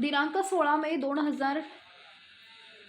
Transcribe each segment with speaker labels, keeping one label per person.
Speaker 1: दिनांक सोळा मे दोन हजार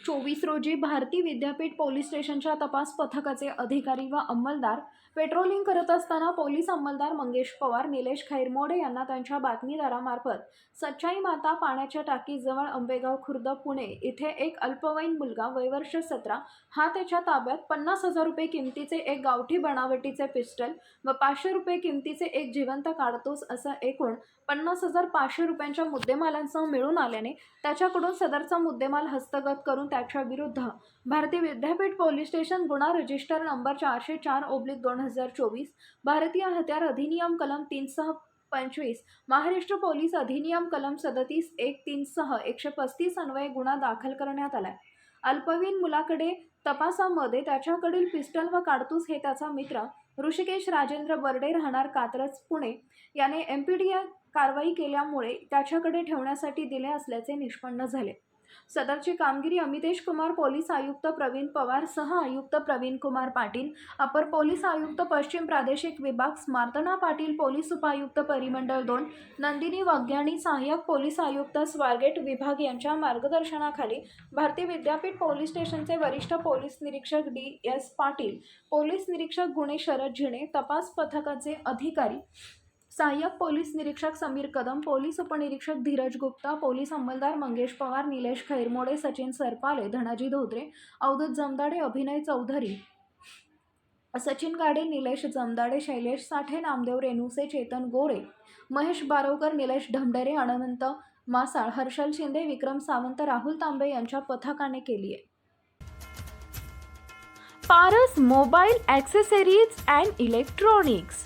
Speaker 1: चोवीस रोजी भारती विद्यापीठ पोलीस स्टेशनच्या तपास पथकाचे अधिकारी व अंमलदार पेट्रोलिंग करत असताना पोलीस अंमलदार मंगेश पवार निलेश खैरमोडे यांना त्यांच्या बातमीदारामार्फत सच्चाई माता पाण्याच्या टाकीजवळ आंबेगाव खुर्द पुणे इथे एक अल्पवयीन मुलगा वयवर्ष सतरा हा त्याच्या ताब्यात पन्नास हजार रुपये किमतीचे एक गावठी बनावटीचे पिस्टल व पाचशे रुपये किमतीचे एक जिवंत काढतोस असं एकूण पन्नास हजार पाचशे रुपयांच्या मुद्देमालांसह मिळून आल्याने त्याच्याकडून सदरचा मुद्देमाल हस्तगत करून त्याच्या विरुद्ध. भारतीय विद्यापीठ पोलीस स्टेशन गुन्हा रजिस्टर नंबर चारशे चार ओब्लिक दोन हजार चोवीस भारतीय हत्यार अधिनियम कलम तीन सह पंचवीस महाराष्ट्र पोलीस अधिनियम कलम सदतीस एक तीन सह एकशे पस्तीस अन्वये गुन्हा दाखल करण्यात आला अल्पवयीन मुलाकडे तपासामध्ये त्याच्याकडील पिस्टल व काडतूस हे त्याचा मित्र ऋषिकेश राजेंद्र बर्डे राहणार कात्रज पुणे. याने एम पी डी कारवाई केल्यामुळे त्याच्याकडे ठेवण्यासाठी दिले असल्याचे निष्पन्न झाले. सदरची कामगिरी अमितेश कुमार पोलीस आयुक्त प्रवीण पवार सह आयुक्त प्रवीण कुमार पाटील अपर पोलीस आयुक्त पश्चिम प्रादेशिक विभाग स्मार्तना पाटील पोलीस उपायुक्त परिमंडळ दोन नंदिनी वग्याणी सहाय्यक पोलीस आयुक्त स्वारगेट विभाग यांच्या मार्गदर्शनाखाली भारतीय विद्यापीठ पोलीस स्टेशनचे वरिष्ठ पोलीस निरीक्षक डी एस पाटील पोलीस निरीक्षक गुणे शरद झिणे तपास पथकाचे अधिकारी सहाय्यक पोलीस निरीक्षक समीर कदम पोलीस उपनिरीक्षक धीरज गुप्ता पोलीस अंमलदार मंगेश पवार निलेश खैरमोडे सचिन सरपाले धनाजी धोत्रे अवधूत जमदाडे अभिनय चौधरी. सचिन गाडे निलेश जमदाडे शैलेश साठे नामदेव रेणुसे चेतन गोरे महेश बारोकर निलेश ढमढेरे अनंत मासाळ हर्षल शिंदे विक्रम सावंत राहुल तांबे यांच्या पथकाने केली आहे. Paras mobile accessories and electronics.